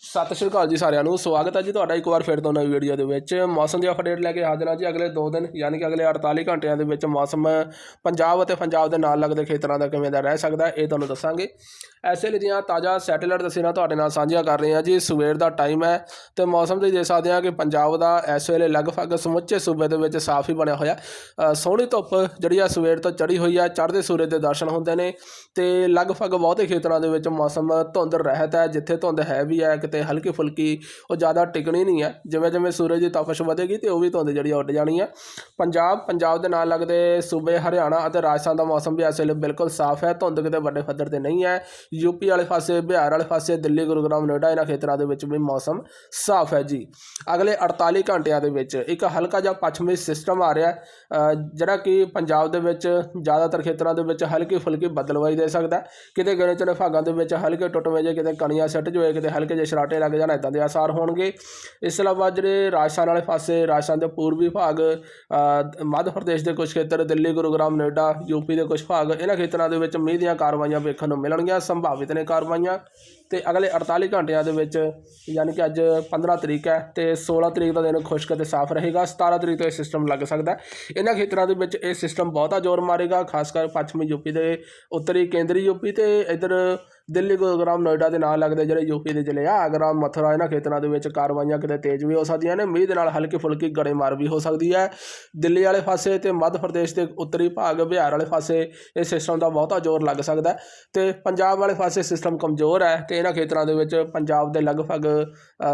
ਸਤਿ ਸ਼੍ਰੀ ਅਕਾਲ ਜੀ ਸਾਰਿਆਂ ਨੂੰ। ਸਵਾਗਤ ਹੈ ਜੀ ਤੁਹਾਡਾ ਇੱਕ ਵਾਰ ਫਿਰ ਤੋਂ ਨਵੀਂ ਵੀਡੀਓ ਦੇ ਵਿੱਚ। ਮੌਸਮ ਦੀ ਅਪਡੇਟ ਲੈ ਕੇ ਹਾਜ਼ਰ ਹਾਂ ਜੀ ਅਗਲੇ 2 ਦਿਨ, ਯਾਨੀ ਕਿ ਅਗਲੇ 48 ਘੰਟਿਆਂ ਦੇ ਵਿੱਚ ਮੌਸਮ ਪੰਜਾਬ ਅਤੇ ਪੰਜਾਬ ਦੇ ਨਾਲ ਲੱਗਦੇ ਖੇਤਰਾਂ ਦਾ ਕਿਵੇਂ ਦਾ ਰਹਿ ਸਕਦਾ ਇਹ ਤੁਹਾਨੂੰ ਦੱਸਾਂਗੇ। ਐਸੇ ਲਈ ਦੀਆਂ ਤਾਜ਼ਾ ਸੈਟੇਲਾਈਟ ਤਸਵੀਰਾਂ ਤੁਹਾਡੇ ਨਾਲ ਸਾਂਝੀਆਂ ਕਰ ਰਹੇ ਹਾਂ ਜੀ। ਸਵੇਰ ਦਾ ਟਾਈਮ ਹੈ ਤੇ ਮੌਸਮ ਦੇ ਦੇਖ ਸਕਦੇ ਹਾਂ ਕਿ ਪੰਜਾਬ ਦਾ ਇਸ ਵੇਲੇ ਲਗਭਗ ਸਮੁੱਚੇ ਸੂਬੇ ਦੇ ਵਿੱਚ ਸਾਫ਼ ਹੀ ਬਣਿਆ ਹੋਇਆ। ਸੋਹਣੀ ਧੁੱਪ ਜਿਹੜੀ ਆ ਸਵੇਰ ਤੋਂ ਚੜੀ ਹੋਈ ਆ ਚੜ੍ਹਦੇ ਸੂਰਜ ਦੇ ਦਰਸ਼ਨ ਹੁੰਦੇ ਨੇ ਤੇ ਲਗਭਗ ਬਹੁਤੇ ਖੇਤਰਾਂ ਦੇ ਵਿੱਚ ਮੌਸਮ ਧੁੰਦ ਰਹਿਤ ਹੈ, ਜਿੱਥੇ ਧੁੰਦ ਹੈ ਵੀ ਹੈ ਕਿਤੇ ਹਲਕੀ ਫੁਲਕੀ ਉਹ ਜ਼ਿਆਦਾ ਟਿਕਣੀ ਨਹੀਂ ਹੈ। ਜਿਵੇਂ ਜਿਵੇਂ ਸੂਰਜ ਦੀ ਤਪਸ਼ ਵਧੇਗੀ ਤੇ ਉਹ ਵੀ ਧੁੰਦ ਜਿਹੜੀ ਆ ਉੱਡ ਜਾਣੀ ਹੈ ਪੰਜਾਬ ਪੰਜਾਬ ਦੇ ਨਾਲ ਲੱਗਦੇ ਸੂਬੇ ਹਰਿਆਣਾ ਅਤੇ ਰਾਜਸਥਾਨ ਦਾ ਮੌਸਮ ਵੀ ਇਸ ਵੇਲੇ ਬਿਲਕੁਲ ਸਾਫ਼ ਹੈ। ਧੁੰਦ ਕਿਤੇ ਵੱਡੇ ਪੱਧਰ ਤੇ ਨਹੀਂ ਹੈ। ਯੂਪੀ ਵਾਲੇ ਪਾਸੇ, ਬਿਹਾਰ ਵਾਲੇ ਪਾਸੇ, ਦਿੱਲੀ, ਗੁਰੂਗ੍ਰਾਮ, ਨੋਇਡਾ, ਇਹਨਾਂ ਖੇਤਰਾਂ ਦੇ ਵਿੱਚ ਵੀ ਮੌਸਮ ਸਾਫ਼ ਹੈ ਜੀ। ਅਗਲੇ 48 ਘੰਟਿਆਂ ਦੇ ਵਿੱਚ ਇੱਕ ਹਲਕਾ ਜਿਹਾ ਪੱਛਮੀ ਸਿਸਟਮ ਆ ਰਿਹਾ। ਜਿਹੜਾ ਕਿ ਪੰਜਾਬ ਦੇ ਵਿੱਚ ਜ਼ਿਆਦਾਤਰ ਖੇਤਰਾਂ ਦੇ ਵਿੱਚ ਹਲਕੀ ਫੁਲਕੀ ਬਦਲਵਾਈ ਦੇ ਸਕਦਾ ਕਿਤੇ ਗਿਣੇ ਚੁਣੇ ਭਾਗਾਂ ਦੇ ਵਿੱਚ ਹਲਕੇ ਟੁੱਟਵੇਂ ਜੇ ਕਿਤੇ ਕਣੀਆਂ ਸੱਟ ਜਾਵੇ ਕਿਤੇ ਹਲਕੇ ਜਿਹੇ ਛਰਾਟੇ ਲੱਗ ਜਾਣ ਇਦਾਂ ਦੇ ਆਸਾਰ ਹੋਣਗੇ। ਇਸ ਤੋਂ ਇਲਾਵਾ ਜਿਹੜੇ ਰਾਜਸਥਾਨ ਵਾਲੇ ਪਾਸੇ, ਰਾਜਸਥਾਨ ਦੇ ਪੂਰਬੀ ਭਾਗ ਮੱਧ ਪ੍ਰਦੇਸ਼ ਦੇ ਕੁਝ ਖੇਤਰ, ਦਿੱਲੀ, ਗੁਰੂਗ੍ਰਾਮ ਨੋਇਡਾ ਯੂਪੀ ਦੇ ਕੁਝ ਭਾਗ, ਇਹਨਾਂ ਖੇਤਰਾਂ ਦੇ ਵਿੱਚ ਮੀਂਹ ਦੀਆਂ ਕਾਰਵਾਈਆਂ ਵੇਖਣ ਨੂੰ ਮਿਲਣਗੀਆਂ, ਸੰਭਾਵਿਤ ਨੇ ਕਾਰਵਾਈਆਂ। ਤੇ ਅਗਲੇ 48 ਘੰਟਿਆਂ ਦੇ ਵਿੱਚ ਯਾਨੀ ਕਿ ਅੱਜ 15 ਤਰੀਕ ਹੈ ਤੇ 16 ਤਰੀਕ ਦਾ ਦਿਨ ਖੁਸ਼ਕ ਤੇ ਸਾਫ਼ ਰਹੇਗਾ 17 ਤਰੀਕ ਤੋਂ ਇਹ ਸਿਸਟਮ ਲੱਗ ਸਕਦਾ ਇਹਨਾਂ ਖੇਤਰਾਂ ਦੇ ਵਿੱਚ ਇਹ ਸਿਸਟਮ ਬਹੁਤਾ ਜ਼ੋਰ ਮਾਰੇਗਾ, ਖਾਸ ਕਰ ਪੱਛਮੀ ਯੂਪੀ ਦੇ ਉੱਤਰੀ ਕੇਂਦਰੀ ਯੂਪੀ ਤੇ ਇਧਰ ਦਿੱਲੀ, ਗੁਰੂਗ੍ਰਾਮ, ਨੋਇਡਾ ਦੇ ਨਾਲ ਲੱਗਦੇ ਜਿਹੜੇ ਯੂਪੀ ਦੇ ਜ਼ਿਲ੍ਹੇ ਆ, ਆਗਰਾ, ਮਥੁਰਾ ਇਹਨਾਂ ਖੇਤਰਾਂ ਦੇ ਵਿੱਚ ਕਾਰਵਾਈਆਂ ਕਿਤੇ ਤੇਜ਼ ਵੀ ਹੋ ਸਕਦੀਆਂ ਨੇ, ਮੀਂਹ ਦੇ ਨਾਲ ਹਲਕੀ ਫੁਲਕੀ ਗੜੇਮਾਰ ਵੀ ਹੋ ਸਕਦੀ ਹੈ। ਦਿੱਲੀ ਵਾਲੇ ਪਾਸੇ ਤੇ ਮੱਧ ਪ੍ਰਦੇਸ਼ ਦੇ ਉੱਤਰੀ ਭਾਗ, ਬਿਹਾਰ ਵਾਲੇ ਪਾਸੇ ਇਹ ਸਿਸਟਮ ਦਾ ਬਹੁਤਾ ਜ਼ੋਰ ਲੱਗ ਸਕਦਾ ਹੈ ਤੇ ਪੰਜਾਬ ਵਾਲੇ ਪਾਸੇ ਸਿਸਟਮ ਕਮਜ਼ੋਰ ਹੈ ਤੇ ਇਹਨਾਂ ਖੇਤਰਾਂ ਦੇ ਵਿੱਚ ਪੰਜਾਬ ਦੇ ਲਗਭਗ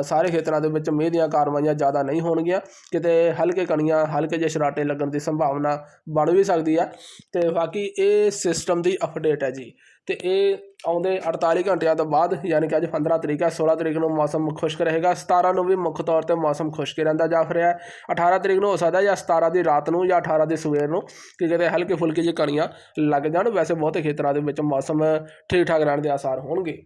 ਸਾਰੇ ਖੇਤਰਾਂ ਦੇ ਵਿੱਚ ਮੀਂਹ ਦੀਆਂ ਕਾਰਵਾਈਆਂ ਜ਼ਿਆਦਾ ਨਹੀਂ ਹੋਣਗੀਆਂ। ਕਿਤੇ ਹਲਕੇ ਕਣੀਆਂ, ਹਲਕੇ ਜਿਹੇ ਸ਼ਰਾਟੇ ਲੱਗਣ ਦੀ ਸੰਭਾਵਨਾ ਬਣ ਵੀ ਸਕਦੀ ਹੈ ਤੇ ਬਾਕੀ ਇਹ ਸਿਸਟਮ ਦੀ ਅਪਡੇਟ ਹੈ ਜੀ। ਤੇ ਇਹ ਆਉਂਦੇ 48 ਘੰਟਿਆਂ ਤੋਂ ਬਾਅਦ, ਯਾਨੀ ਕਿ ਅੱਜ 15 ਤਰੀਕ ਹੈ 16 ਤਰੀਕ ਨੂੰ ਮੌਸਮ ਖੁਸ਼ਕ ਰਹੇਗਾ। 17 ਨੂੰ ਵੀ ਮੁੱਖ ਤੌਰ ਤੇ ਮੌਸਮ ਖੁਸ਼ਕ ਰਹਿੰਦਾ ਜਾ ਰਿਹਾ। ਹੈ 18 ਤਰੀਕ ਨੂੰ ਹੋ ਸਕਦਾ ਜਾਂ 17 ਦੀ ਰਾਤ ਨੂੰ ਜਾਂ 18 ਦੀ ਸਵੇਰ ਨੂੰ ਕਿ ਕਿਤੇ ਹਲਕੇ ਫੁਲਕੇ ਜਿਹੀ ਕਣੀਆਂ ਲੱਗ ਜਾਣ। ਵੈਸੇ ਬਹੁਤੇ ਖੇਤਰਾਂ ਦੇ ਵਿੱਚ ਮੌਸਮ ਠੀਕ ਠਾਕ ਰਹਿਣ ਦੇ ਆਸਾਰ ਹੋਣਗੇ।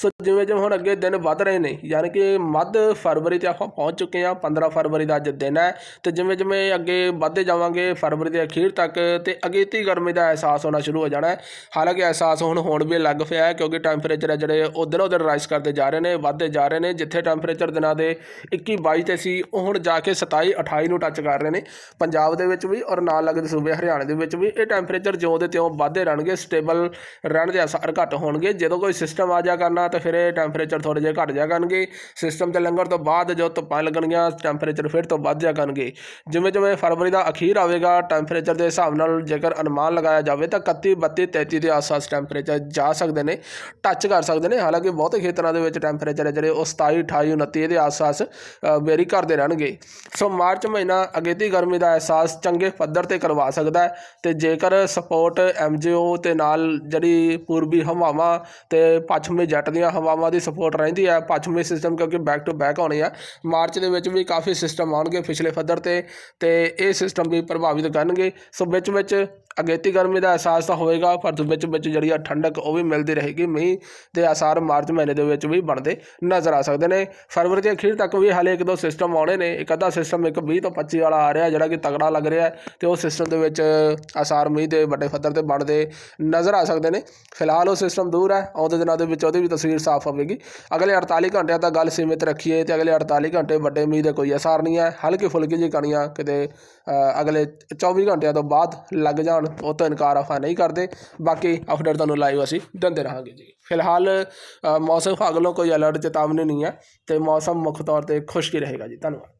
ਸੋ ਜਿਵੇਂ ਜਿਵੇਂ ਹੁਣ ਅੱਗੇ ਦਿਨ ਵੱਧ ਰਹੇ ਨੇ, ਯਾਨੀ ਕਿ ਮੱਧ ਫਰਵਰੀ ਤੇ ਆਪਾਂ ਪਹੁੰਚ ਚੁੱਕੇ ਹਾਂ 15 ਫਰਵਰੀ ਦਾ ਅੱਜ ਦਿਨ ਹੈ। ਤੇ ਜਿਵੇਂ ਜਿਵੇਂ ਅੱਗੇ ਵੱਧਦੇ ਜਾਵਾਂਗੇ ਫਰਵਰੀ ਦੇ ਅਖੀਰ ਤੱਕ, ਤੇ ਅਗੇਤੀ ਗਰਮੀ ਦਾ ਅਹਿਸਾਸ ਹੋਣਾ ਸ਼ੁਰੂ ਹੋ ਜਾਣਾ ਹੈ। ਹਾਲਾਂਕਿ ਅਹਿਸਾਸ ਹੁਣ ਹੋਣ ਵੀ ਲੱਗ ਪਿਆ ਹੈ, ਕਿਉਂਕਿ ਟੈਂਪਰੇਚਰ ਹੈ ਜਿਹੜੇ, ਉਹ ਦਿਨੋਂ ਦਿਨ ਰਾਈਜ਼ ਕਰਦੇ ਜਾ ਰਹੇ ਨੇ, ਵੱਧਦੇ ਜਾ ਰਹੇ ਨੇ। ਜਿੱਥੇ ਟੈਂਪਰੇਚਰ ਦਿਨਾਂ ਦੇ 21 22 ਤੇ ਸੀ, ਉਹ ਹੁਣ ਜਾ ਕੇ 27 28 ਨੂੰ ਟੱਚ ਕਰ ਰਹੇ ਨੇ। ਪੰਜਾਬ ਦੇ ਵਿੱਚ ਵੀ ਔਰ ਨਾਲ ਲੱਗਦੇ ਸੂਬੇ ਹਰਿਆਣਾ ਦੇ ਵਿੱਚ ਵੀ ਇਹ ਟੈਂਪਰੇਚਰ ਜਿਉਂ ਦੇ ਤਿਉਂ ਵੱਧਦੇ ਰਹਿਣਗੇ ਸਟੇਬਲ ਰਹਿਣ ਦੇ ਅਸਰ ਘੱਟ ਹੋਣਗੇ। ਜਦੋਂ ਕੋਈ ਸਿਸਟਮ ਆ ਜਾ ਕਰਨਾ ਤਾਂ ਫਿਰ ਇਹ ਟੈਂਪਰੇਚਰ ਥੋੜ੍ਹੇ ਜਿਹੇ ਘਟ ਜਾ ਕਰਨਗੇ। ਸਿਸਟਮ ਤੇ ਲੰਘਣ ਤੋਂ ਬਾਅਦ ਜਦੋਂ ਧੁੱਪਾਂ ਲੱਗਣਗੀਆਂ ਟੈਂਪਰੇਚਰ ਫਿਰ ਤੋਂ ਵੱਧ ਜਾ ਕਰਨਗੇ। ਜਿਵੇਂ ਜਿਵੇਂ ਫਰਵਰੀ ਦਾ ਅਖੀਰ ਆਵੇਗਾ ਟੈਂਪਰੇਚਰ ਦੇ ਹਿਸਾਬ ਨਾਲ ਜੇਕਰ ਅਨੁਮਾਨ ਲਗਾਇਆ ਜਾਵੇ ਤਾਂ 31 32 33 ਦੇ ਆਸ-ਪਾਸ ਟੈਂਪਰੇਚਰ ਜਾ ਸਕਦੇ ਨੇ ਟੱਚ ਕਰ ਸਕਦੇ ਨੇ। ਹਾਲਾਂਕਿ ਬਹੁਤੇ ਖੇਤਰਾਂ ਦੇ ਵਿੱਚ ਟੈਂਪਰੇਚਰ ਹੈ ਜਿਹੜੇ ਉਹ 27 28 29 ਇਹਦੇ ਆਸ-ਪਾਸ ਵੇਰੀ ਕਰਦੇ ਰਹਿਣਗੇ। ਸੋ ਮਾਰਚ ਮਹੀਨਾ ਅਗੇਤੀ ਗਰਮੀ ਦਾ ਅਹਿਸਾਸ ਚੰਗੇ ਪੱਧਰ ਤੇ ਕਰਵਾ ਸਕਦਾ ਹੈ ਤੇ ਜੇਕਰ ਸਪੋਰਟ ਐਮਜੀਓ ਤੇ ਨਾਲ ਜਿਹੜੀ ਪੂਰਬੀ ਹਵਾਵਾਂ ਤੇ ਪੱਛਮੀ ਜੱਟ ਦੀਆਂ ਹਵਾਵਾਂ ਦੀ ਸਪੋਰਟ ਰਹਿੰਦੀ ਹੈ, ਪੱਛਮੀ ਸਿਸਟਮ ਕਿਉਂਕਿ ਬੈਕ ਟੂ ਬੈਕ ਆਉਣੀ ਆ ਮਾਰਚ ਦੇ ਵਿੱਚ ਵੀ ਕਾਫੀ ਸਿਸਟਮ ਆਉਣਗੇ ਪਿਛਲੇ ਪੱਧਰ ਤੇ ਤੇ ਇਹ ਸਿਸਟਮ ਵੀ ਪ੍ਰਭਾਵਿਤ ਕਰਨਗੇ। ਸੋ ਵਿੱਚ ਵਿੱਚ ਅਗੇਤੀ ਗਰਮੀ ਦਾ ਅਹਿਸਾਸ ਤਾਂ ਹੋਏਗਾ, ਪਰ ਵਿੱਚ ਵਿੱਚ ਜਿਹੜੀ ਆ ਠੰਡਕ ਉਹ ਵੀ ਮਿਲਦੀ ਰਹੇਗੀ, ਮੀਂਹ ਦੇ ਆਸਾਰ ਮਾਰਚ ਮਹੀਨੇ ਦੇ ਵਿੱਚ ਵੀ ਬਣਦੇ ਨਜ਼ਰ ਆ ਸਕਦੇ ਨੇ। ਫਰਵਰੀ ਦੇ ਅਖੀਰ ਤੱਕ ਵੀ ਹਾਲੇ ਇੱਕ ਦੋ ਸਿਸਟਮ ਆਉਣੇ ਨੇ, ਇੱਕ ਅੱਧਾ ਸਿਸਟਮ ਇੱਕ 20 ਤੋਂ 25 ਵਾਲਾ ਆ ਰਿਹਾ, ਜਿਹੜਾ ਕਿ ਤਗੜਾ ਲੱਗ ਰਿਹਾ ਹੈ ਤੇ ਉਹ ਸਿਸਟਮ ਦੇ ਵਿੱਚ ਆਸਾਰ ਮੀਂਹ ਦੇ ਵੱਡੇ ਪੱਧਰ ਤੇ ਬਣਦੇ ਨਜ਼ਰ ਆ ਸਕਦੇ ਨੇ। ਫਿਲਹਾਲ ਉਹ ਸਿਸਟਮ ਦੂਰ ਹੈ ਆਉਂਦੇ ਦਿਨਾਂ ਦੇ ਵਿੱਚ ਉਹਦੀ ਵੀ ਤਸਵੀਰ ਸਾਫ਼ ਹੋਵੇਗੀ। ਅਗਲੇ 48 ਘੰਟਿਆਂ ਤੱਕ ਗੱਲ ਸੀਮਿਤ ਰੱਖੀਏ ਤੇ ਅਗਲੇ 48 ਘੰਟੇ ਵੱਡੇ ਮੀਂਹ ਦੇ ਕੋਈ ਅਸਾਰ ਨਹੀਂ ਹੈ। ਹਲਕੀ ਫੁਲਕੀ ਜਿਹੀ ਕਣੀਆਂ ਕਿਤੇ ਅਗਲੇ 24 ਘੰਟਿਆਂ ਤੋਂ ਬਾਅਦ ਲੱਗ ਜਾਣ। ਉਹ ਤੋਂ ਇਨਕਾਰ ਆਪਾਂ ਨਹੀਂ ਕਰਦੇ। ਬਾਕੀ ਅਪਡੇਟ ਤੁਹਾਨੂੰ ਲਾਈਵ ਅਸੀਂ ਦਿੰਦੇ ਰਹਾਂਗੇ ਜੀ। ਫਿਲਹਾਲ ਮੌਸਮ ਵਿਭਾਗ ਵੱਲੋਂ ਕੋਈ ਅਲਰਟ ਚੇਤਾਵਨੀ ਨਹੀਂ ਹੈ ਤੇ ਮੌਸਮ ਮੁੱਖ ਤੌਰ ਤੇ ਖੁਸ਼ਕ ਰਹੇਗਾ ਜੀ। ਧੰਨਵਾਦ।